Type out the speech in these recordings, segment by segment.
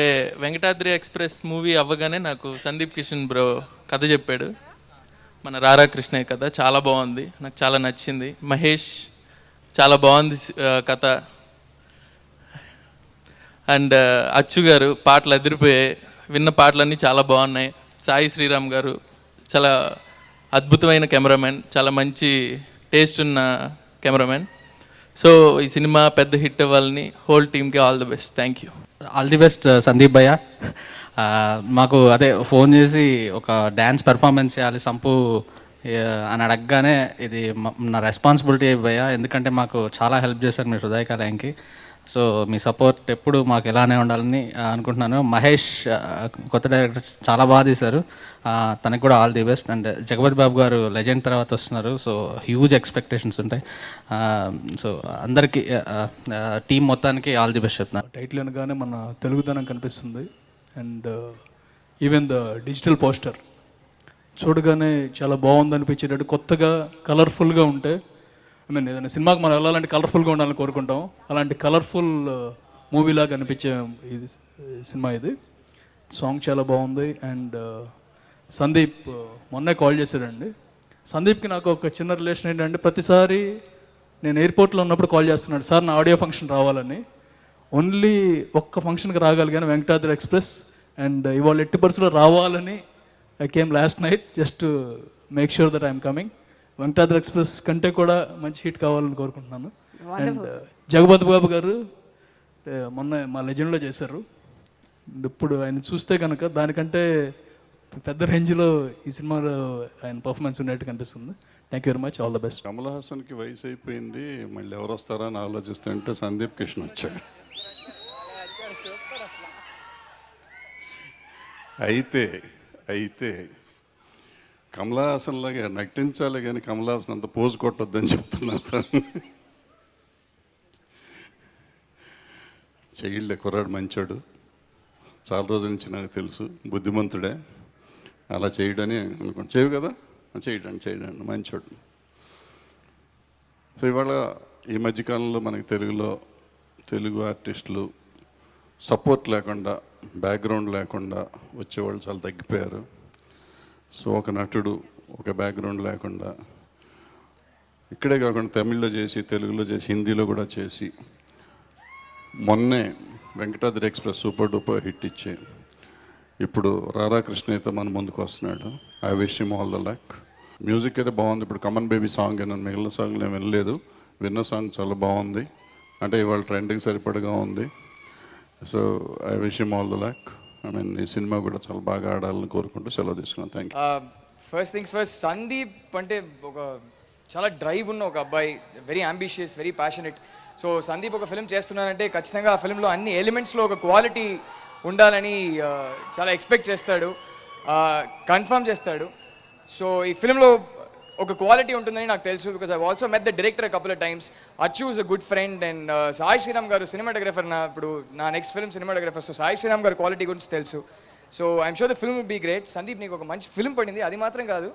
ఏ, Venkatadri express movie అవ్వగానే నాకు Sandeep Kishan bro కథ చెప్పాడు. మన రారా కృష్ణయ్య కథ చాలా బాగుంది. నాకు చాలా నచ్చింది. మహేష్ చాలా బాగుంది కథ. అండ్ అచ్చు గారు పాటలు అదిరిపోయాయి. విన్న పాటలన్నీ చాలా బాగున్నాయి. సాయి శ్రీరామ్ గారు చాలా అద్భుతమైన కెమెరామెన్ చాలా మంచి టేస్ట్ ఉన్న కెమెరామెన్. సో ఈ సినిమా పెద్ద హిట్ అవ్వాలని హోల్ టీమ్కి all the best. Thank you all the best uh, Sandeep భయ్య. Uh, మాకు అదే ఫోన్ చేసి ఒక డ్యాన్స్ పెర్ఫార్మెన్స్ చేయాలి సంపు uh, అని అడగగానే ఇది నా రెస్పాన్సిబిలిటీ భయ్య. ఎందుకంటే మాకు చాలా హెల్ప్ చేశారు మీ హృదయకాలయంకి. సో మీ సపోర్ట్ ఎప్పుడు మాకు ఎలానే ఉండాలని అనుకుంటున్నాను. మహేష్ కొత్త డైరెక్టర్ చాలా బాగా తీశారు. తనకు కూడా all the best and Jagapathi Babu గారు లెజెండ్ తర్వాత వస్తున్నారు. సో హ్యూజ్ ఎక్స్పెక్టేషన్స్ ఉంటాయి. సో అందరికీ టీం మొత్తానికి ఆల్ ది బెస్ట్ చెప్తున్నాను టైటిల్ అనగానే మన తెలుగుదనం కనిపిస్తుంది. And even the digital poster చూడగానే చాలా బాగుంది అనిపించేటట్టు కొత్తగా కలర్ఫుల్గా ఉంటే ఐ మీన్ ఏదైనా సినిమాకి మనం వెళ్ళాలంటే కలర్ఫుల్గా ఉండాలని కోరుకుంటాం. అలాంటి కలర్ఫుల్ మూవీలాగా uh, అనిపించే ఇది సినిమా ఇది. సాంగ్ చాలా బాగుంది అండ్ uh, సందీప్ uh, మొన్నే కాల్ చేశాడండి. సందీప్కి నాకు ఒక చిన్న రిలేషన్ ఏంటంటే ప్రతిసారి నేను ఎయిర్పోర్ట్లో ఉన్నప్పుడు కాల్ చేస్తున్నాడు. సార్ నా ఆడియో ఫంక్షన్ రావాలని. ఓన్లీ ఒక్క ఫంక్షన్కి రాగలిగాను వెంకటాద్రి ఎక్స్ప్రెస్ అండ్ ఇవాళ ఎట్టి పరిస్థితుల్లో రావాలని I came last night just make sure that I'm coming Venkatadri express కంటే కూడా మంచి హిట్ కావాలని కోరుకుంటున్నాను. అండ్ జగపతి బాబు గారు uh, మొన్న మా లెజెండ్లో చేశారు. ఇప్పుడు ఆయన చూస్తే కనుక దానికంటే పెద్ద రేంజ్లో ఈ సినిమాలో ఆయన పర్ఫార్మెన్స్ ఉన్నట్టు కనిపిస్తుంది. Thank you very much all the best Kamal హాసన్కి వయసు అయిపోయింది. మళ్ళీ ఎవరు వస్తారా అని ఆలోచిస్తుంటే సందీప్ కృష్ణ వచ్చాడు. అయితే అయితే కమల్ లాగా నటించాలి కానీ కమల్ అంత పోజు కొట్టొద్దని చెప్తున్నారు చెయ్యిళ్ళే కుర్రాడు మంచాడు. చాలా రోజుల నుంచి నాకు తెలుసు బుద్ధిమంతుడే. అలా చేయడని అనుకోండి చేయవు కదా? చేయడండి చేయడండి మంచోడు. సో ఇవాళ ఈ మధ్యకాలంలో మనకి తెలుగులో తెలుగు ఆర్టిస్టులు సపోర్ట్ లేకుండా బ్యాక్గ్రౌండ్ లేకుండా వచ్చేవాళ్ళు చాలా తగ్గిపోయారు. సో ఒక నటుడు ఒక బ్యాక్గ్రౌండ్ లేకుండా ఇక్కడే కాకుండా తమిళ్ళో చేసి తెలుగులో చేసి హిందీలో కూడా చేసి మొన్నే Venkatadri express super duper hit ఇచ్చి ఇప్పుడు రారా అయితే మన ముందుకు వస్తున్నాడు. I wish him all the luck. Music అయితే బాగుంది. ఇప్పుడు కమన్ బేబీ సాంగ్ నేను మిగిలిన సాంగ్ నేను వినలేదు. విన్న సాంగ్ చాలా బాగుంది. అంటే ఇవాళ ట్రెండింగ్ సరిపడగా ఉంది. So I wish him all the luck I mean ఈ సినిమా కూడా చాలా బాగా ఆడాలని కోరుకుంటూ సెలవు తీసుకున్నాను thank you first things first Sandeep అంటే ఒక చాలా డ్రైవ్ ఉన్న ఒక అబ్బాయి very ambitious very passionate so Sandeep ఒక ఫిల్మ్ చేస్తున్నానంటే ఖచ్చితంగా ఆ ఫిల్మ్లో అన్ని ఎలిమెంట్స్లో ఒక క్వాలిటీ ఉండాలని uh, చాలా ఎక్స్పెక్ట్ చేస్తాడు. Uh, కన్ఫర్మ్ చేస్తాడు. సో ఈ ఫిల్మ్లో ఒక క్వాలిటీ ఉంటుందని నాకు తెలుసు because I also met the director couple of times Achu is a good friend and Sai Sriram గారు సినిమాటోగ్రఫర్ నా ఇప్పుడు నా next film cinematographer so Sai Sriram గారు క్వాలిటీ గురించి తెలుసు. So I'm sure the film be great Sandeep నీకు ఒక మంచి ఫిల్మ్ పడింది. అది మాత్రం కాదు.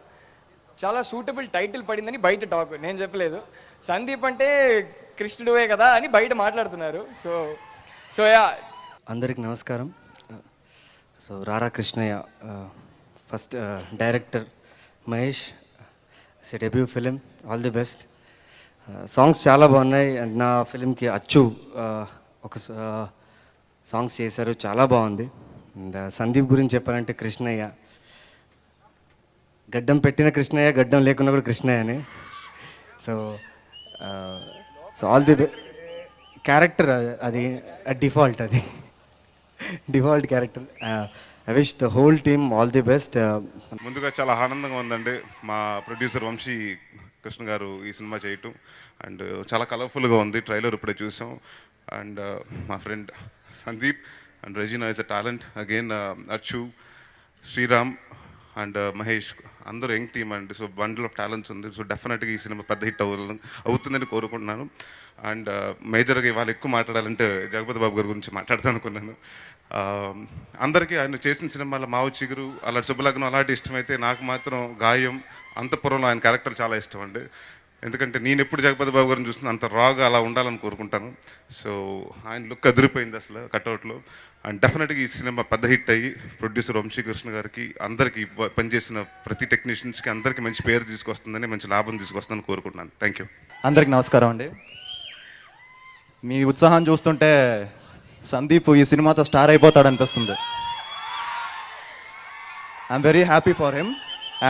చాలా సూటబుల్ టైటిల్ పడిందని బయట టాక్ నేను చెప్పలేదు. సందీప్ అంటే కృష్ణుడువే కదా అని బయట మాట్లాడుతున్నారు. సో సో యా అందరికి నమస్కారం. So Rara Krishnayya uh, first director uh, Mahesh it's debut film all the best songs చాలా బాగున్నాయి. అండ్ నా ఫిలింకి అచ్చు ఒక సాంగ్స్ చేశారు. చాలా బాగుంది. అండ్ uh, సందీప్ గురించి చెప్పాలంటే కృష్ణయ్య. గడ్డం పెట్టిన కృష్ణయ్య గడ్డం లేకున్నా కూడా కృష్ణయ్యనే so so all the character అది డిఫాల్ట్ అది. Default character I wish the whole team all the best ముందుగా చాలా ఆనందంగా ఉందండి. మా ప్రొడ్యూసర్ వంశీ కృష్ణ గారు ఈ సినిమా చేయటం. అండ్ చాలా కలర్ఫుల్గా ఉంది ట్రైలర్ ఇప్పుడే చూసాం. అండ్ uh, మా friend Sandeep and Regina is a talent again Achu Sriram and Mahesh అందరూ యంగ్ టీమ్ అండి. సో బండిల్ ఆఫ్ టాలెంట్స్ ఉంది. సో డెఫినెట్గా ఈ సినిమా పెద్ద హిట్ అవ్వాలి అవుతుందని కోరుకుంటున్నాను. అండ్ మేజర్గా ఇవాళ ఎక్కువ మాట్లాడాలంటే జగపతి బాబు గారి గురించి మాట్లాడదాం అనుకున్నాను. అందరికీ ఆయన చేసిన సినిమాల మావు చిగురు అలాంటి శుభలగ్నం అలాంటి ఇష్టమైతే నాకు మాత్రం గాయం అంతఃపురంలో ఆయన క్యారెక్టర్ చాలా ఇష్టం అండి. ఎందుకంటే నేను ఎప్పుడు జగపతి బాబు గారిని చూస్తున్నా అంత రాగా అలా ఉండాలని కోరుకుంటాను. సో ఆయన లుక్ అదిరిపోయింది అసలు కట్అవుట్లో. అండ్ డెఫినెట్గా ఈ సినిమా పెద్ద హిట్ అయ్యి ప్రొడ్యూసర్ వంశీకృష్ణ గారికి అందరికీ పనిచేసిన ప్రతి టెక్నీషియన్స్కి అందరికీ మంచి పేరు తీసుకొస్తుందని మంచి లాభం తీసుకొస్తుందని కోరుకుంటున్నాను. థ్యాంక్ యూ అందరికి నమస్కారం అండి. మీ ఉత్సాహం చూస్తుంటే సందీప్ ఈ సినిమాతో స్టార్ అయిపోతాడు అనిపిస్తుంది I'm very happy for him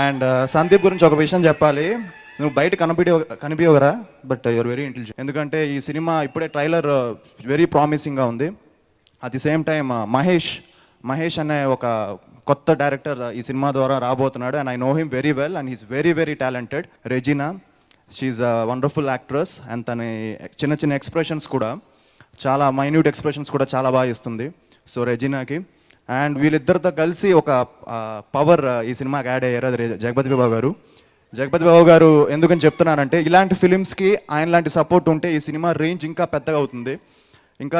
and uh, Sandeep గురించి ఒక విషయం చెప్పాలి. నువ్వు బయట కనిపించ కనిపించగరా బట్ యువర్ వెరీ ఇంటెలిజెంట్ ఎందుకంటే ఈ సినిమా ఇప్పుడే ట్రైలర్ వెరీ ప్రామిసింగ్గా ఉంది. At the same time Mahesh Mahesh అనే ఒక కొత్త డైరెక్టర్ uh, ఈ సినిమా ద్వారా రాబోతున్నాడు and I know him very well and he's very very talented Regina she's a wonderful actress and తన చిన్న చిన్న ఎక్స్ప్రెషన్స్ కూడా చాలా మైన్యూట్ ఎక్స్ప్రెషన్స్ కూడా చాలా బాగా ఇస్తుంది. సో రెజినాకి అండ్ వీళ్ళిద్దరితో కలిసి ఒక uh, పవర్ uh, ఈ సినిమాకి యాడ్ అయ్యారు. అది జగపతి బాబు గారు. జగపతి బాబు గారు ఎందుకని చెప్తున్నానంటే ఇలాంటి ఫిలిమ్స్కి ఆయన లాంటి సపోర్ట్ ఉంటే ఈ సినిమా రేంజ్ ఇంకా పెద్దగా అవుతుంది. ఇంకా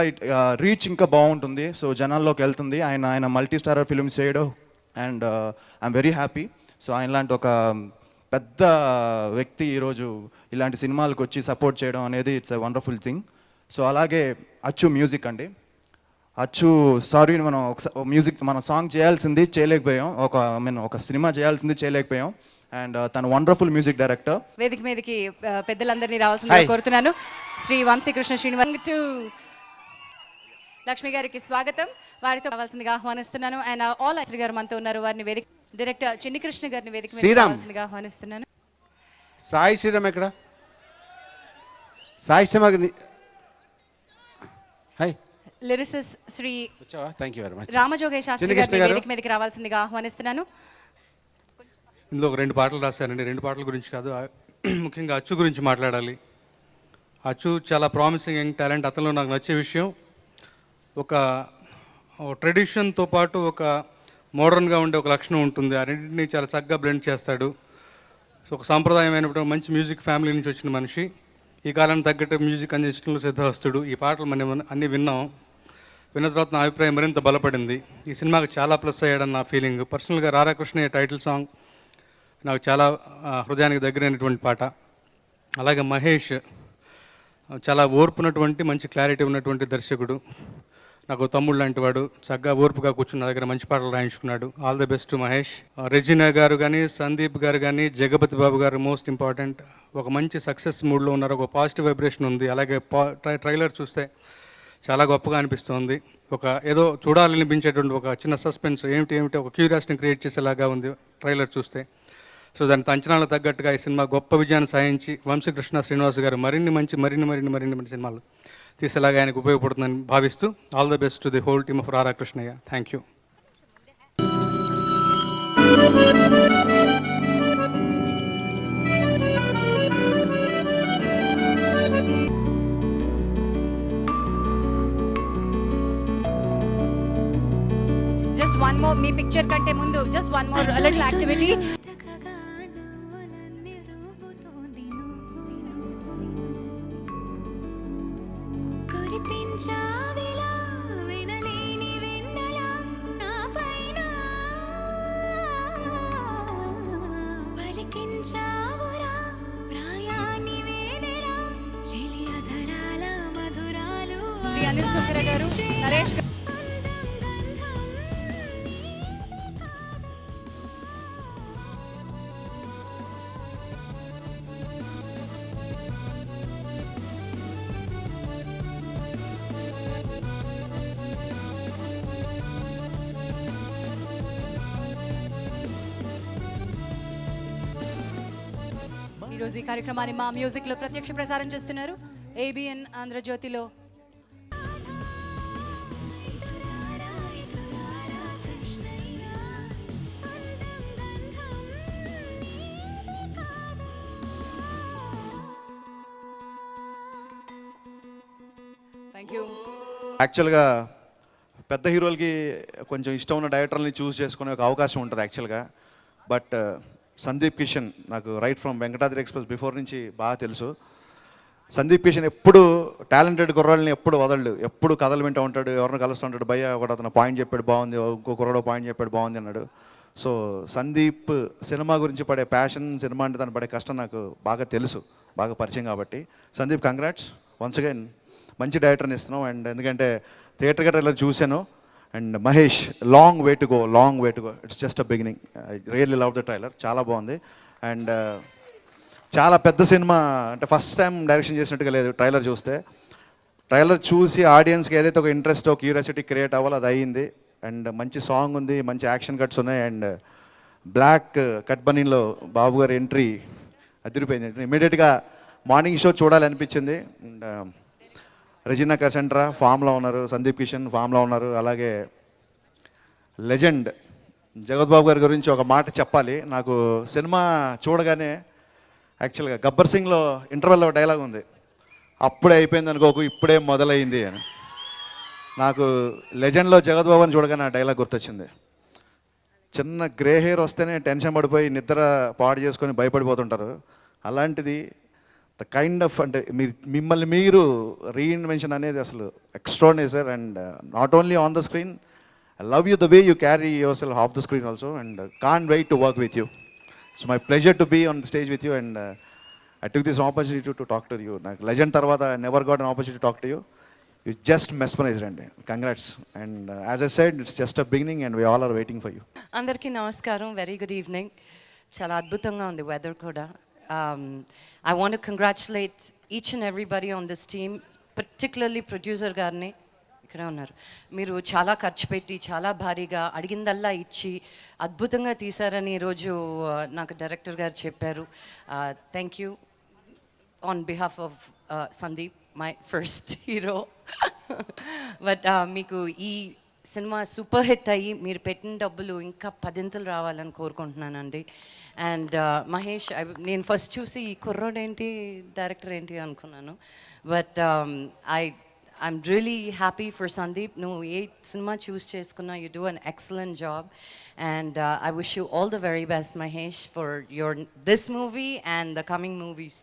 రీచ్ ఇంకా బాగుంటుంది. సో జనాల్లోకి వెళ్తుంది. ఆయన ఆయన మల్టీ స్టారర్ ఫిల్మ్స్ చేయడం and I'm very happy so ఆయన లాంటి ఒక పెద్ద వ్యక్తి ఈరోజు ఇలాంటి సినిమాలకు వచ్చి సపోర్ట్ చేయడం అనేది it's a wonderful thing so అలాగే అచ్చు మ్యూజిక్ అండి. అచ్చు సారీ మనం ఒక మ్యూజిక్ మన సాంగ్ చేయాల్సింది చేయలేకపోయాం. ఒక ఐ మీన్ ఒక సినిమా చేయాల్సింది చేయలేకపోయాం. అండ్ తను వండర్ఫుల్ మ్యూజిక్ డైరెక్టర్ వేదిక మీదకి ఆ, పెద్దలందరినీ రావాల్సిందిగా కోరుతున్నాను. శ్రీ వంశీకృష్ణ శ్రీనివాస్. టు లక్ష్మి గారికి స్వాగతం. వారితో రావాల్సిందిగా ఆహ్వానిస్తున్నాను. అండ్ ఆల్ శ్రీ గారు మనతో ఉన్నారు. వారిని వేదిక డైరెక్టర్ చిన్ని కృష్ణ గారిని వేదిక. రావాల్సిందిగా ఆహ్వానిస్తున్నాను. సాయి శ్రీరామ్ ఎక్కడ? Sai Sriram hi. Lyricist Shri thank you very much Ramajogayya Sastry గారిని. వేదిక మీదకి రావాల్సిందిగా ఆహ్వానిస్తున్నాను. ఇందులో ఒక రెండు పాటలు రాశానండి. రెండు పాటల గురించి కాదు. ముఖ్యంగా అచ్చు గురించి మాట్లాడాలి. అచ్చు చాలా ప్రామిసింగ్ యంగ్ టాలెంట్ అతనిలో నాకు నచ్చే విషయం ఒక ట్రెడిషన్తో పాటు ఒక మోడర్న్గా ఉండే ఒక లక్షణం ఉంటుంది. ఆ రెండింటిని చాలా చక్కగా బ్లెండ్ చేస్తాడు. సో ఒక సాంప్రదాయమైనటువంటి మంచి మ్యూజిక్ ఫ్యామిలీ నుంచి వచ్చిన మనిషి. ఈ కాలానికి తగ్గట్టు మ్యూజిక్ అందించడంలో సిద్ధహస్తుడు. ఈ పాటలు మనం అన్నీ విన్నాం. విన్న తర్వాత నా అభిప్రాయం మరింత బలపడింది. ఈ సినిమాకి చాలా ప్లస్ అయ్యాడని నా ఫీలింగ్. పర్సనల్గా రాధాకృష్ణ టైటిల్ సాంగ్ నాకు చాలా హృదయానికి దగ్గరైనటువంటి పాట. అలాగే మహేష్ చాలా ఓర్పునటువంటి మంచి క్లారిటీ ఉన్నటువంటి దర్శకుడు. నాకు తమ్ముడు లాంటి వాడు. చక్కగా ఓర్పుగా కూర్చున్న దగ్గర మంచి పాటలు రాయించుకున్నాడు. All the best Mahesh. Regina గారు కానీ సందీప్ గారు కానీ జగపతి బాబు గారు మోస్ట్ ఇంపార్టెంట్ ఒక మంచి సక్సెస్ మూడ్లో ఉన్నారు. ఒక పాజిటివ్ వైబ్రేషన్ ఉంది. అలాగే ట్రైలర్ చూస్తే చాలా గొప్పగా అనిపిస్తుంది. ఒక ఏదో చూడాలనిపించేటువంటి ఒక చిన్న సస్పెన్స్ ఏమిటి ఏమిటి ఒక క్యూరియాసిటీని క్రియేట్ చేసేలాగా ఉంది ట్రైలర్ చూస్తే. సో దాని అంచనాలకు తగ్గట్టుగా ఈ సినిమా గొప్ప విజయాన్ని సాధించి వంశీకృష్ణ శ్రీనివాస్ గారు మరిన్ని మంచి మరిన్ని మరిన్ని మరిన్ని మంచి సినిమాలు తీసేలాగా ఆయనకు ఉపయోగపడుతుందని భావిస్తూ all the best to the whole team of Radhakrishnayya thank you just one more me picture కంటే ముందు just one more little activity Anil Sunkara గారు నరేష్ గారు. ఈరోజు ఈ కార్యక్రమాన్ని మా మ్యూజిక్లో ప్రత్యక్ష ప్రసారం చేస్తున్నారు. ఏబిఎన్ ఆంధ్రజ్యోతిలో. యాక్చువల్గా పెద్ద హీరోలకి కొంచెం ఇష్టం ఉన్న డైరెక్టర్ని చూస్ చేసుకునే ఒక అవకాశం ఉంటుంది యాక్చువల్గా బట్ సందీప్ కిషన్ నాకు right from Venkatadri express before నుంచి బాగా తెలుసు. సందీప్ కిషన్ ఎప్పుడు టాలెంటెడ్ కుర్రాళ్ళని ఎప్పుడు వదలడు. ఎప్పుడు కథలు వింటూ ఉంటాడు ఎవరిని కలుస్తూ ఉంటాడు భయ ఒకటి అతను పాయింట్ చెప్పాడు బాగుంది ఇంకో కుర్రాడు పాయింట్ చెప్పాడు బాగుంది అన్నాడు. సో సందీప్ సినిమా గురించి పడే ప్యాషన్ సినిమా అంటే తను పడే కష్టం నాకు బాగా తెలుసు బాగా పరిచయం కాబట్టి. సందీప్ కంగ్రాట్స్ వన్స్ అగైన్ మంచి డైరెక్టర్ని ఇస్తున్నాం అండ్ ఎందుకంటే థియేటర్ గట్రా ఇలా చూశాను. And Mahesh long way to go long way to go it's just a beginning I really love the trailer చాలా బాగుంది. అండ్ uh, చాలా పెద్ద సినిమా. అంటే ఫస్ట్ టైం డైరెక్షన్ చేసినట్టుగా లేదు ట్రైలర్ చూస్తే. ట్రైలర్ చూసి ఆడియన్స్కి ఏదైతే ఒక ఇంట్రెస్ట్ ఒక క్యూరియాసిటీ క్రియేట్ అవ్వాలో అది అయ్యింది. అండ్ మంచి సాంగ్ ఉంది మంచి యాక్షన్ కట్స్ ఉన్నాయి. అండ్ బ్లాక్ కట్ బనీలో బాబు గారి ఎంట్రీ అదిరిపోయింది. ఇమీడియట్గా మార్నింగ్ షో చూడాలనిపించింది. అండ్ um, రెజినా కసెంట్రా ఫామ్లో ఉన్నారు సందీప్ కిషన్ ఫామ్లో ఉన్నారు అలాగే లెజెండ్ జగద్బాబు గారి గురించి ఒక మాట చెప్పాలి. నాకు సినిమా చూడగానే యాక్చువల్గా గబ్బర్ సింగ్లో ఇంటర్వెల్లో డైలాగ్ ఉంది. అప్పుడే అయిపోయింది అనుకోకు ఇప్పుడే మొదలైంది అని. నాకు లెజెండ్లో జగత్ బాబుని చూడగానే ఆ డైలాగ్ గుర్తొచ్చింది. చిన్న గ్రే హెయిర్ వస్తేనే టెన్షన్ పడిపోయి నిద్ర పాడు చేసుకొని భయపడిపోతుంటారు. అలాంటిది ద కైండ్ ఆఫ్ అంటే మీరు మిమ్మల్ని మీరు రీఇన్వెన్షన్ అనేది అసలు ఎక్స్ట్రానే sir and not only on the screen I love you the way you carry yourself off the screen also and can't wait to work with you it's my pleasure to be on stage with you and I took this opportunity to talk to you నాకు legend తర్వాత never got an opportunity talk to you you just mesmerized అండి congrats and as a side it's just a beginning and we all are waiting for you అందరికీ నమస్కారం. Very good evening చాలా అద్భుతంగా ఉంది weather కూడా. Um, I want congratulate each and everybody on this team particularly producer గారిని ఇక్కడ ఉన్నారు. మీరు చాలా ఖర్చు పెట్టి చాలా భారీగా అడిగిందల్లా ఇచ్చి అద్భుతంగా తీశారని ఈరోజు uh, నాకు డైరెక్టర్ గారు చెప్పారు. Thank you on behalf of Sandeep my first hero but మీకు ఈ సినిమా సూపర్ హిట్ అయ్యి మీరు పెట్టిన డబ్బులు ఇంకా పదింతలు రావాలని కోరుకుంటున్నానండి. అండ్ uh, మహేష్ నేను ఫస్ట్ చూసి ఈ ఏంటి డైరెక్టర్ ఏంటి అనుకున్నాను. But I I'm really happy for Sandeep నువ్వు ఏ సినిమా చూస్ చేసుకున్నా you do an excellent job and I wish you all the very best Mahesh for your this movie and the coming movies